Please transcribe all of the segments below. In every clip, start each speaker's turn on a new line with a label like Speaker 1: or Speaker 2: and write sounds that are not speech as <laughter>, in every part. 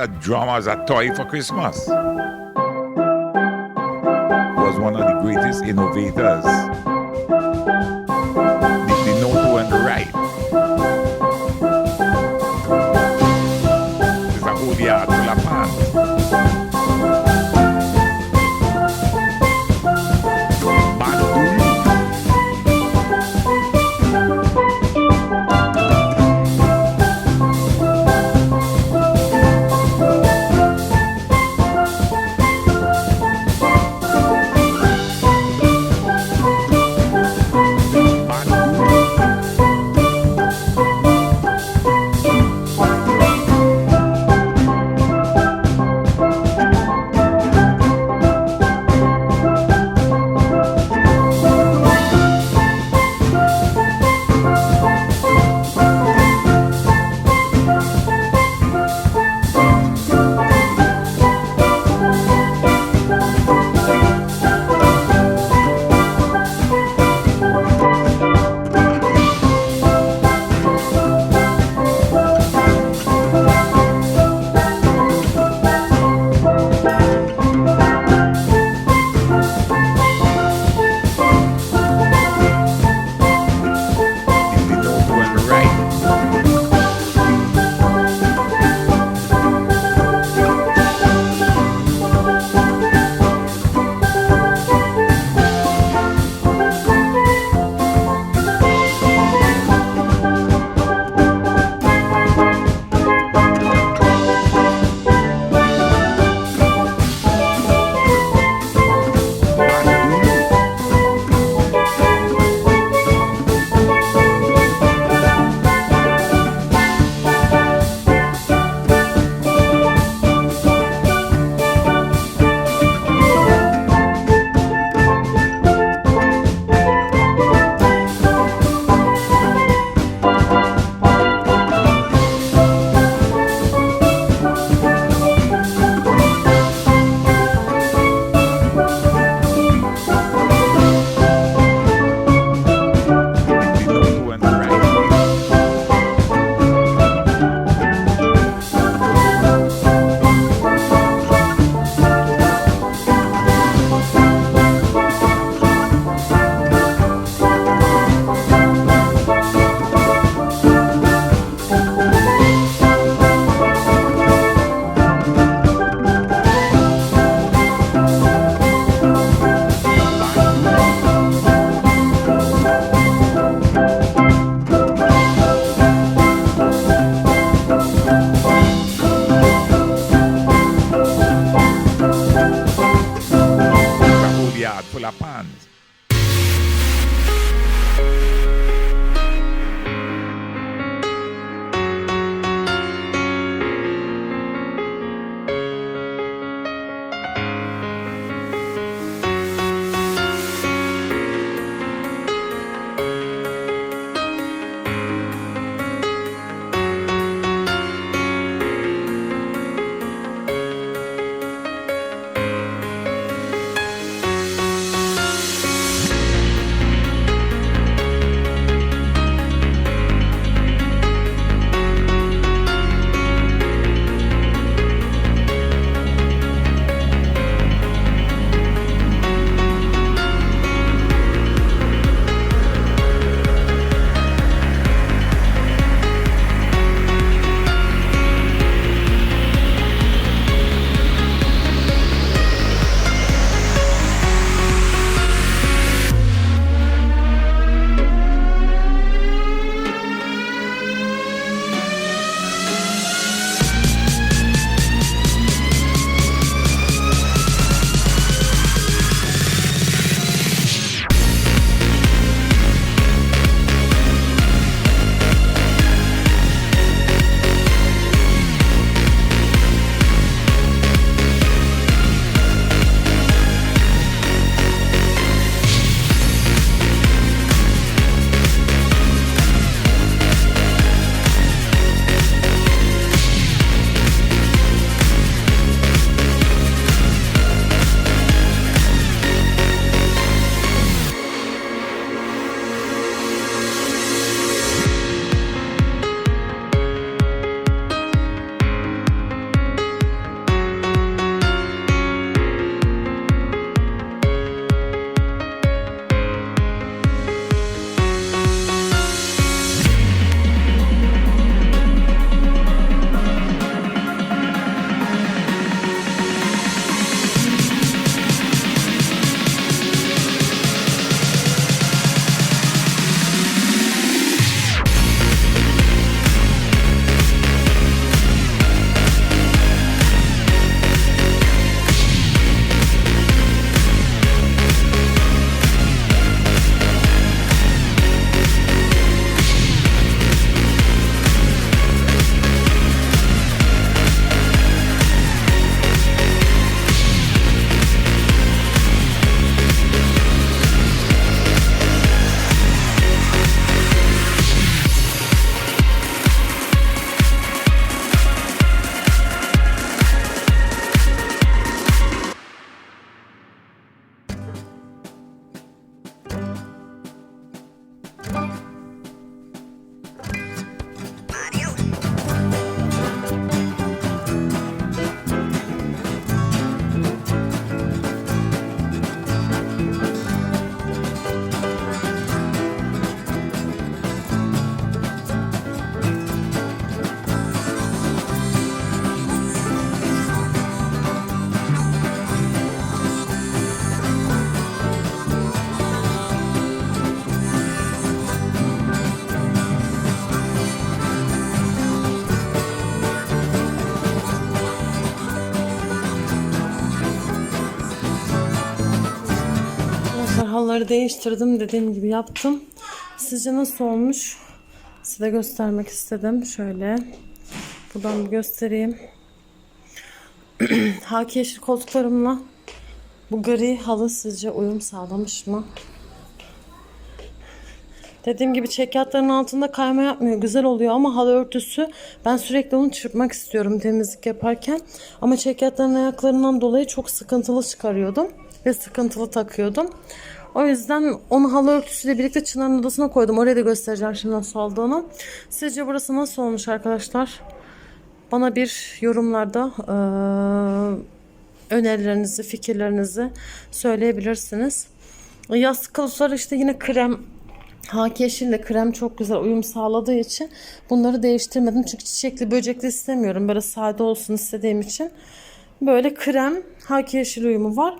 Speaker 1: a drum as a toy for Christmas. Was one of the greatest innovators.
Speaker 2: Bunları değiştirdim. Dediğim gibi yaptım. Sizce nasıl olmuş? Size göstermek istedim. Şöyle. Buradan bir göstereyim. <clears throat> Haki yeşil koltuklarımla bu gri halı sizce uyum sağlamış mı? Dediğim gibi çekyatların altında kayma yapmıyor. Güzel oluyor ama halı örtüsü ben sürekli onu çırpmak istiyorum temizlik yaparken. Ama çekyatların ayaklarından dolayı çok sıkıntılı çıkarıyordum. Ve sıkıntılı takıyordum. O yüzden onu halı örtüsüyle birlikte Çınar'ın odasına koydum. Oraya da göstereceğim şimdi nasıl olduğunu. Sizce burası nasıl olmuş arkadaşlar? Bana bir yorumlarda eee, önerilerinizi, fikirlerinizi söyleyebilirsiniz. Yastık kılıfları işte yine krem Haki yeşille krem çok güzel uyum sağladığı için bunları değiştirmedim. Çünkü çiçekli böcekli istemiyorum. Böyle sade olsun istediğim için. Böyle krem haki yeşil uyumu var.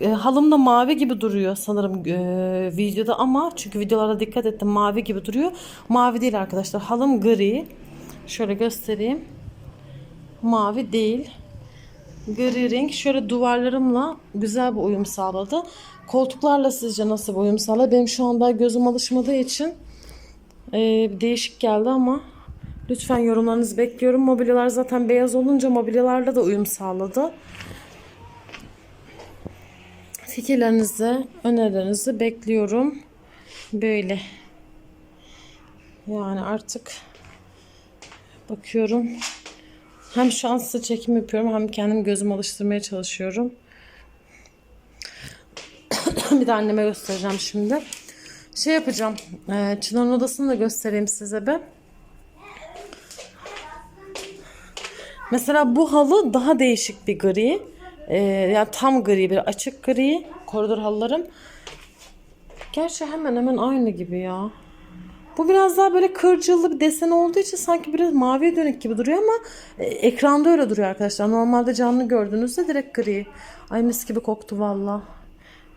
Speaker 2: E, halım da mavi gibi duruyor sanırım e, videoda ama çünkü videolara dikkat ettim mavi gibi duruyor. Mavi değil arkadaşlar. Halım gri. Şöyle göstereyim. Mavi değil gri renk şöyle duvarlarımla güzel bir uyum sağladı. Koltuklarla sizce nasıl bir uyum sağladı? Benim şu anda gözüm alışmadığı için e, değişik geldi ama lütfen yorumlarınızı bekliyorum. Mobilyalar zaten beyaz olunca mobilyalarla da uyum sağladı. Fikirlerinizi, önerilerinizi bekliyorum. Böyle. Yani artık bakıyorum. Hem şu an size çekim yapıyorum hem kendim gözümü alıştırmaya çalışıyorum. <coughs> bir de anneme göstereceğim şimdi. Şey yapacağım. E, Çınar'ın odasını da göstereyim size be. Mesela bu halı daha değişik bir gri. E, yani tam gri bir açık gri. Koridor halılarım. Gerçi hemen hemen aynı gibi ya. Bu biraz daha böyle kırcıllı bir desen olduğu için sanki biraz maviye dönük gibi duruyor ama e, ekranda öyle duruyor arkadaşlar. Normalde canlı gördüğünüzde direkt gri. Ay mis gibi koktu valla.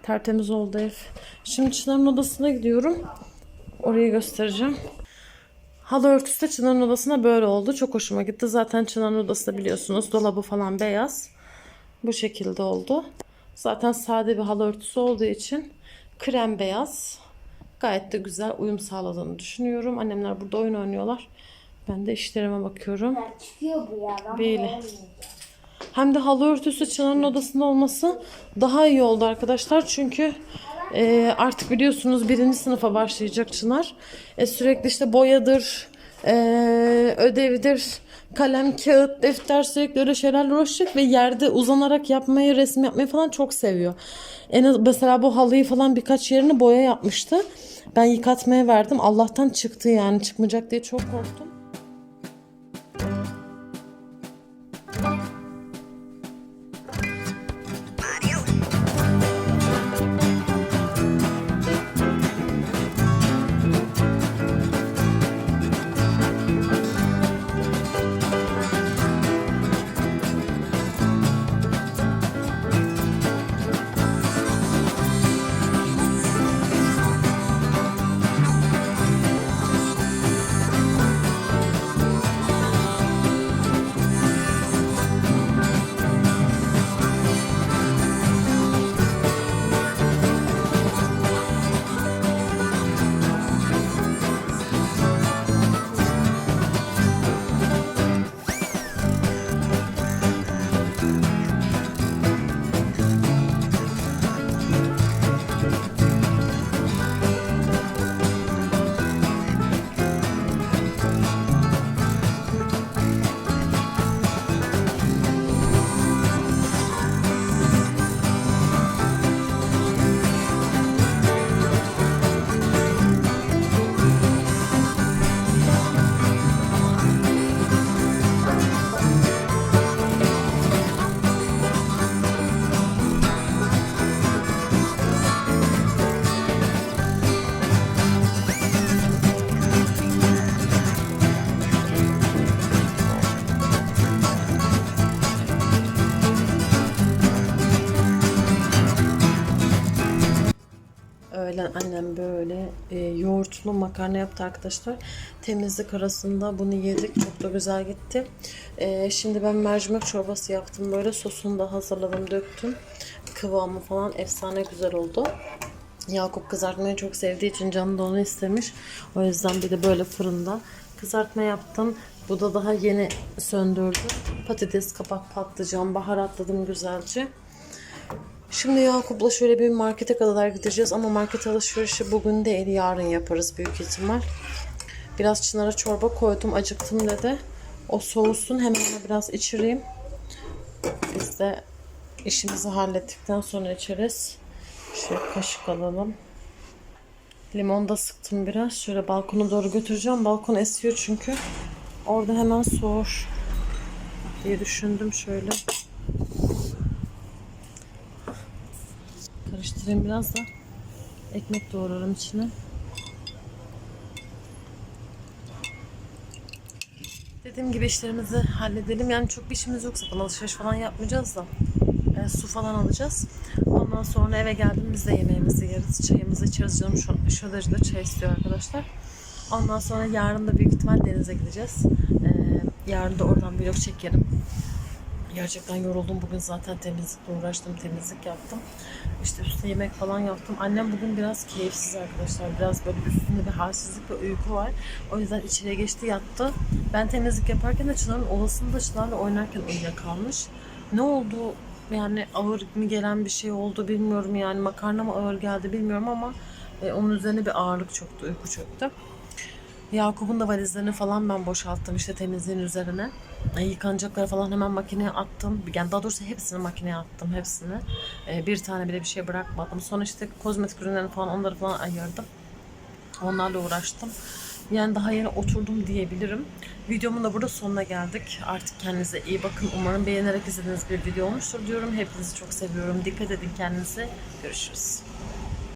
Speaker 2: Tertemiz oldu ev. Şimdi Çınar'ın odasına gidiyorum. Orayı göstereceğim. Halı örtüsü de Çınar'ın odasına böyle oldu. Çok hoşuma gitti. Zaten Çınar'ın odası da biliyorsunuz dolabı falan beyaz. Bu şekilde oldu. Zaten sade bir halı örtüsü olduğu için krem beyaz. Gayet de güzel uyum sağladığını düşünüyorum. Annemler burada oyun oynuyorlar. Ben de işlerime bakıyorum.
Speaker 3: Çıkıyor bu ya. Ben
Speaker 2: Böyle. Hem de halı örtüsü Çınar'ın odasında olması daha iyi oldu arkadaşlar. Çünkü e, artık biliyorsunuz birinci sınıfa başlayacak Çınar. E, sürekli işte boyadır, e, ödevdir, kalem, kağıt, defter sürekli öyle şeylerle uğraşacak ve yerde uzanarak yapmayı, resim yapmayı falan çok seviyor. En az mesela bu halıyı falan birkaç yerini boya yapmıştı. Ben yıkatmaya verdim. Allah'tan çıktı yani çıkmayacak diye çok korktum. Öğlen annem böyle e, yoğurtlu makarna yaptı arkadaşlar. Temizlik arasında bunu yedik. Çok da güzel gitti. E, şimdi ben mercimek çorbası yaptım. Böyle sosunu da hazırladım, döktüm. Kıvamı falan efsane güzel oldu. Yakup kızartmayı çok sevdiği için canı da onu istemiş. O yüzden bir de böyle fırında kızartma yaptım. Bu da daha yeni söndürdü. Patates, kabak, patlıcan, baharatladım güzelce. Şimdi Yakup'la şöyle bir markete kadar gideceğiz ama market alışverişi bugün değil yarın yaparız büyük ihtimal. Biraz Çınar'a çorba koydum acıktım dedi. O soğusun hemen ona biraz içireyim. Biz de işimizi hallettikten sonra içeriz. Şöyle kaşık alalım. Limon da sıktım biraz. Şöyle balkona doğru götüreceğim. Balkon esiyor çünkü. Orada hemen soğur diye düşündüm şöyle. Karıştırayım biraz da ekmek doğrarım içine. Dediğim gibi işlerimizi halledelim. Yani çok bir işimiz yok zaten. Alışveriş falan yapmayacağız da. E, su falan alacağız. Ondan sonra eve geldim biz de yemeğimizi yeriz. Çayımızı içeriz. Canım şu, şu derecede çay istiyor arkadaşlar. Ondan sonra yarın da büyük ihtimal denize gideceğiz. E, yarın da oradan vlog çekerim. Gerçekten yoruldum bugün zaten temizlikle uğraştım, temizlik yaptım. İşte üstüne yemek falan yaptım. Annem bugün biraz keyifsiz arkadaşlar. Biraz böyle üstünde bir halsizlik ve uyku var. O yüzden içeriye geçti yattı. Ben temizlik yaparken de Çınar'ın olasında Çınar'la oynarken uyuyakalmış. Ne oldu? Yani ağır mı gelen bir şey oldu bilmiyorum yani. Makarna mı ağır geldi bilmiyorum ama e, onun üzerine bir ağırlık çöktü, uyku çöktü. Yakup'un da valizlerini falan ben boşalttım işte temizliğin üzerine. E, yıkanacakları falan hemen makineye attım. Yani daha doğrusu hepsini makineye attım hepsini. E, bir tane bile bir şey bırakmadım. Sonra işte kozmetik ürünlerini falan onları falan ayırdım. Onlarla uğraştım. Yani daha yeni oturdum diyebilirim. Videomun da burada sonuna geldik. Artık kendinize iyi bakın. Umarım beğenerek izlediğiniz bir video olmuştur diyorum. Hepinizi çok seviyorum. Dikkat edin kendinize. Görüşürüz.